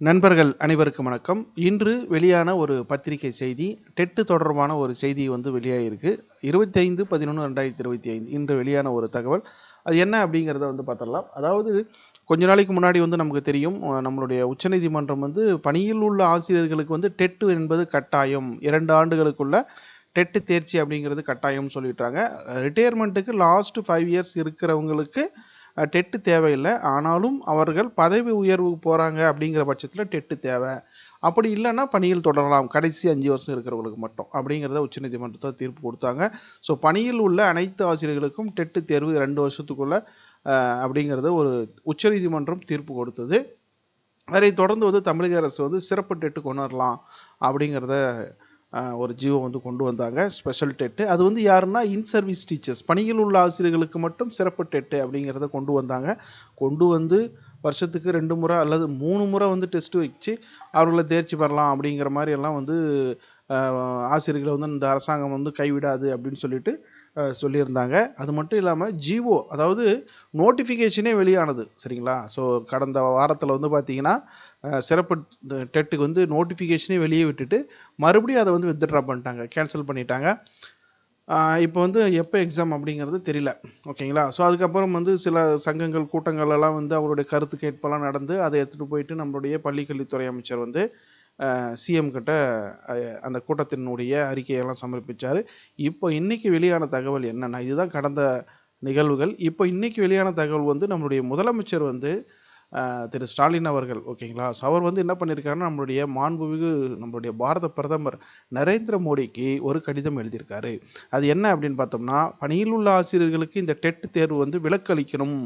நண்பர்கள் அனைவருக்கும் வணக்கம். இன்று வெளியான ஒரு பத்திரிகை செய்தி டெட்டு தொடர்பான ஒரு செய்தி வந்து வெளியாகிருக்கு இருபத்தி ஐந்து பதினொன்று ரெண்டாயிரத்தி இருபத்தி ஐந்து இன்று வெளியான ஒரு தகவல். அது என்ன அப்படிங்கிறத வந்து பார்த்துடலாம். அதாவது கொஞ்ச நாளைக்கு முன்னாடி வந்து நமக்கு தெரியும் நம்மளுடைய உச்சநீதிமன்றம் வந்து பணியில் உள்ள ஆசிரியர்களுக்கு வந்து டெட்டு என்பது கட்டாயம். இரண்டு ஆண்டுகளுக்குள்ள டெட்டு தேர்ச்சி அப்படிங்கிறது கட்டாயம் சொல்லிட்டாங்க. ரிட்டையர்மெண்ட்டுக்கு லாஸ்ட் ஃபைவ் இயர்ஸ் இருக்கிறவங்களுக்கு டெட்டு தேவையில்லை. ஆனாலும் அவர்கள் பதவி உயர்வுக்கு போகிறாங்க அப்படிங்கிற பட்சத்தில் டெட்டு தேவை. அப்படி இல்லைன்னா பணியில் தொடரலாம். கடைசி அஞ்சு வருஷம் இருக்கிறவங்களுக்கு மட்டும் அப்படிங்கிறத உச்சநீதிமன்றத்தில் தீர்ப்பு கொடுத்தாங்க. ஸோ பணியில் உள்ள அனைத்து ஆசிரியர்களுக்கும் டெட்டு தேர்வு ரெண்டு வருஷத்துக்குள்ள அப்படிங்கிறத ஒரு உச்சநீதிமன்றம் தீர்ப்பு கொடுத்தது. அதை தொடர்ந்து வந்து தமிழக அரசு வந்து சிறப்பு டெட்டு கொண்டு வரலாம் அப்படிங்கிறத ஒரு ஜீவோ வந்து கொண்டு வந்தாங்க ஸ்பெஷல் டெட்டு அது வந்து யாருன்னா இன் சர்வீஸ் டீச்சர்ஸ் பணியில் உள்ள ஆசிரியர்களுக்கு மட்டும் சிறப்பு டெட்டு அப்படிங்கிறத கொண்டு வந்தாங்க. கொண்டு வந்து வருஷத்துக்கு ரெண்டு முறை அல்லது மூணு முறை வந்து டெஸ்ட்டு வச்சு அவர்களை தேர்ச்சி பெறலாம் அப்படிங்கிற மாதிரி எல்லாம் வந்து ஆசிரியர்களை வந்து இந்த அரசாங்கம் வந்து கைவிடாது அப்படின்னு சொல்லிட்டு சொல்லியிருந்தாங்க. அது மட்டும் இல்லாமல் ஜிஓ அதாவது நோட்டிஃபிகேஷனே வெளியானது. சரிங்களா? ஸோ கடந்த வாரத்தில் வந்து பார்த்தீங்கன்னா சிறப்பு டெட்டுக்கு வந்து நோட்டிஃபிகேஷனே வெளியே விட்டுட்டு மறுபடியும் அதை வந்து வித்ட்ரா பண்ணிட்டாங்க. கேன்சல் பண்ணிட்டாங்க. இப்போ வந்து எப்போ எக்ஸாம் அப்படிங்கிறது தெரியல. ஓகேங்களா? ஸோ அதுக்கப்புறம் வந்து சில சங்கங்கள் கூட்டங்கள் எல்லாம் வந்து அவருடைய கருத்து கேட்பெல்லாம் நடந்து அதை எடுத்துகிட்டு போயிட்டு நம்மளுடைய பள்ளிக்கல்வித்துறை அமைச்சர் வந்து சிஎம் கிட்ட அந்த கூட்டத்தினுடைய அறிக்கையெல்லாம் சமர்ப்பிச்சார். இப்போ இன்றைக்கி வெளியான தகவல் என்னென்னா இதுதான் கடந்த நிகழ்வுகள். இப்போ இன்றைக்கி வெளியான தகவல் வந்து நம்மளுடைய முதலமைச்சர் வந்து திரு ஸ்டாலின் அவர்கள் ஓகேங்களா? ஸோ அவர் வந்து என்ன பண்ணியிருக்காருன்னா நம்மளுடைய மாண்புமிகு நம்மளுடைய பாரத பிரதமர் நரேந்திர மோடிக்கு ஒரு கடிதம் எழுதியிருக்காரு. அது என்ன அப்படின்னு பார்த்தோம்னா பணியில் உள்ள ஆசிரியர்களுக்கு இந்த டெட் தேர்வு வந்து விலக்களிக்கணும்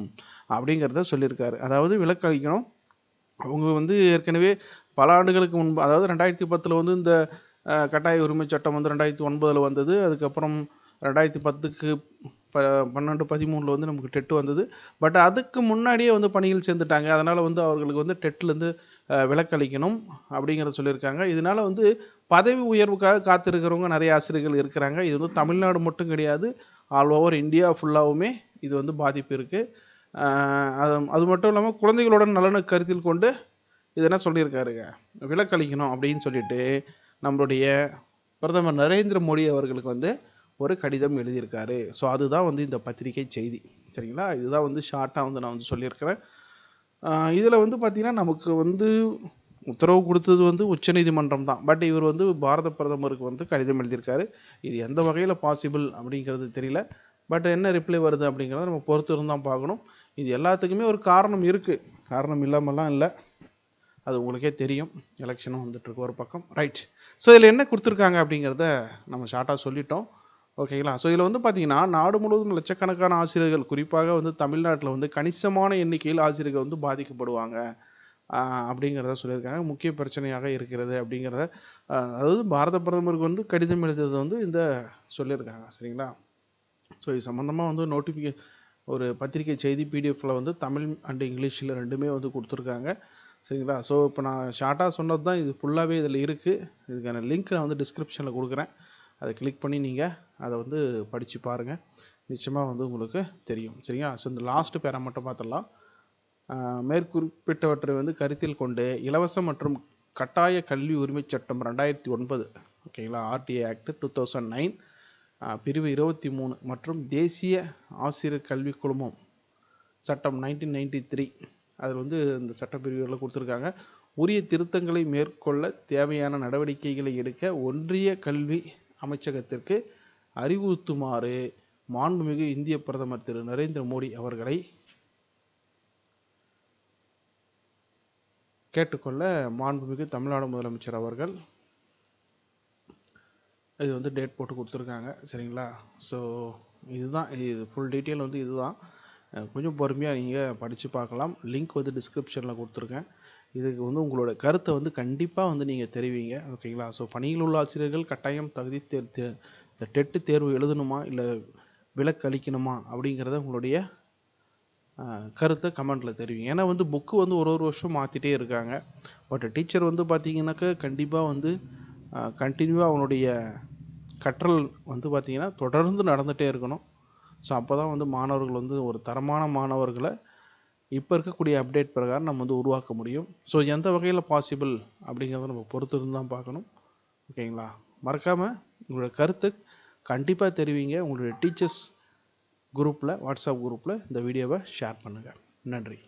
அப்படிங்கிறத சொல்லியிருக்காரு. அதாவது விலக்களிக்கணும் அவங்க வந்து ஏற்கனவே பல ஆண்டுகளுக்கு முன்பு அதாவது ரெண்டாயிரத்தி பத்தில் வந்து இந்த கட்டாய உரிமை சட்டம் வந்து ரெண்டாயிரத்தி ஒன்பதில் வந்தது. அதுக்கப்புறம் ரெண்டாயிரத்தி பத்துக்கு ப பன்னெண்டு பதிமூணில் வந்து நமக்கு டெட்டு வந்தது. பட் அதுக்கு முன்னாடியே வந்து பணியில் சேர்ந்துட்டாங்க. அதனால் வந்து அவர்களுக்கு வந்து டெட்லேருந்து விலக்களிக்கணும் அப்படிங்கிறத சொல்லியிருக்காங்க. இதனால் வந்து பதவி உயர்வுக்காக காத்திருக்கிறவங்க நிறைய ஆசிரியர்கள் இருக்கிறாங்க. இது வந்து தமிழ்நாடு மட்டும் கிடையாது. ஆல் ஓவர் இந்தியா ஃபுல்லாகவுமே இது வந்து பாதிப்பு இருக்குது அது அது மட்டும் இல்லாமல் குழந்தைகளோட நலனை கருத்தில் கொண்டு இது என்ன சொல்லியிருக்காருங்க? விலக்களிக்கணும் அப்படின்னு சொல்லிட்டு நம்மளுடைய பிரதமர் நரேந்திர மோடி அவர்களுக்கு வந்து ஒரு கடிதம் எழுதியிருக்காரு. ஸோ அதுதான் வந்து இந்த பத்திரிகை செய்தி. சரிங்களா? இதுதான் வந்து ஷார்ட்டாக வந்து நான் வந்து சொல்லியிருக்கிறேன். இதில் வந்து பார்த்திங்கன்னா நமக்கு வந்து உத்தரவு கொடுத்தது வந்து உச்சநீதிமன்றம் தான். பட் இவர் வந்து பாரத பிரதமருக்கு வந்து கடிதம் எழுதியிருக்காரு. இது எந்த வகையில் பாசிபிள் அப்படிங்கிறது தெரியல. பட் என்ன ரிப்ளை வருது அப்படிங்கிறத நம்ம பொறுத்து இருந்தால் பார்க்கணும். இது எல்லாத்துக்குமே ஒரு காரணம் இருக்குது காரணம் இல்லாமலாம் இல்லை. அது உங்களுக்கே தெரியும். எலெக்ஷனும் வந்துட்டுருக்கு ஒரு பக்கம். ரைட் ஸோ இதில் என்ன கொடுத்துருக்காங்க அப்படிங்கிறத நம்ம ஷார்ட்டாக சொல்லிட்டோம். ஓகேங்களா ஸோ இதில் வந்து பார்த்தீங்கன்னா நாடு முழுவதும் லட்சக்கணக்கான ஆசிரியர்கள் குறிப்பாக வந்து தமிழ்நாட்டில் வந்து கணிசமான எண்ணிக்கையில் ஆசிரியர்கள் வந்து பாதிக்கப்படுவாங்க. அப்படிங்கிறத சொல்லியிருக்காங்க. முக்கிய பிரச்சனையாக இருக்கிறது அப்படிங்கிறத அதாவது பாரத பிரதமருக்கு வந்து கடிதம் எழுதுறது வந்து இந்த சொல்லியிருக்காங்க. சரிங்களா? ஸோ இது சம்மந்தமாக வந்து நோட்டிஃபிகே ஒரு பத்திரிகை செய்தி பிடிஎஃப்பில் வந்து தமிழ் அண்ட் இங்கிலீஷில் ரெண்டுமே வந்து கொடுத்துருக்காங்க. சரிங்களா? ஸோ இப்போ நான் ஷார்ட்டாக சொன்னது தான் இது ஃபுல்லாகவே இதில் இருக்குது இதுக்கான லிங்க் நான் வந்து டிஸ்கிரிப்ஷனில் கொடுக்குறேன். அதை கிளிக் பண்ணி நீங்கள் அதை வந்து படித்து பாருங்கள் நிச்சயமாக வந்து உங்களுக்கு தெரியும். சரிங்களா? ஸோ இந்த லாஸ்ட்டு பேரை மட்டும் பார்த்துடலாம். மேற்குறிப்பிட்டவற்றை வந்து கருத்தில் கொண்டு இலவச மற்றும் கட்டாய கல்வி உரிமைச் சட்டம் ரெண்டாயிரத்தி ஒன்பது ஓகேங்களா? RTE act two thousand nine பிரிவு இருபத்தி மூணு மற்றும் தேசிய ஆசிரியர் கல்விக் குழுமம் சட்டம் நைன்டீன் நைன்டி த்ரீ அதில் வந்து இந்த சட்டப்பிரிவுகளில் கொடுத்துருக்காங்க. உரிய திருத்தங்களை மேற்கொள்ள தேவையான நடவடிக்கைகளை எடுக்க ஒன்றிய கல்வி அமைச்சகத்திற்கு அறிவுறுத்துமாறு மாண்புமிகு இந்திய பிரதமர் திரு நரேந்திர மோடி அவர்களை கேட்டுக்கொள்ள மாண்புமிகு தமிழ்நாடு முதலமைச்சர் அவர்கள் இது வந்து டேட் போட்டு கொடுத்துருக்காங்க சரிங்களா? ஸோ இதுதான் இது ஃபுல் டீட்டெயில் வந்து இதுதான். கொஞ்சம் பொறுமையாக நீங்கள் படித்து பார்க்கலாம். லிங்க் வந்து டிஸ்கிரிப்ஷனில் கொடுத்துருக்கேன். இதுக்கு வந்து உங்களோட கருத்தை வந்து கண்டிப்பாக வந்து நீங்கள் தெரிவிங்க ஓகேங்களா ஸோ பணியில் உள்ள ஆசிரியர்கள் கட்டாயம் தகுதி தேர் தே- டெட்டு தேர்வு எழுதணுமா? இல்லை விலக்கு அளிக்கணுமா? அப்படிங்கிறத உங்களுடைய கருத்தை கமெண்ட்டில் தெரிவிங்க. ஏன்னா வந்து புக்கு வந்து ஒரு ஒரு வருஷம் மாற்றிட்டே இருக்காங்க. பட் டீச்சர் வந்து பார்த்தீங்கன்னாக்கா கண்டிப்பாக வந்து கண்டினியூவாக அவனுடைய கற்றல் வந்து பார்த்திங்கன்னா தொடர்ந்து நடந்துகிட்டே இருக்கணும். ஸோ அப்போ தான் வந்து மாணவர்கள் வந்து ஒரு தரமான மாணவர்களை இப்போ இருக்கக்கூடிய அப்டேட் பிரகாரம் நம்ம வந்து உருவாக்க முடியும். ஸோ எந்த வகையில் பாசிபிள் அப்படிங்கிறத நம்ம பொறுத்து இருந்து தான் பார்க்கணும். ஓகேங்களா மறக்காமல் உங்களோட கருத்து கண்டிப்பாக தெரிவிங்க. உங்களுடைய டீச்சர்ஸ் குரூப்பில் வாட்ஸ்அப் குரூப்பில் இந்த வீடியோவை ஷேர் பண்ணுங்கள் நன்றி.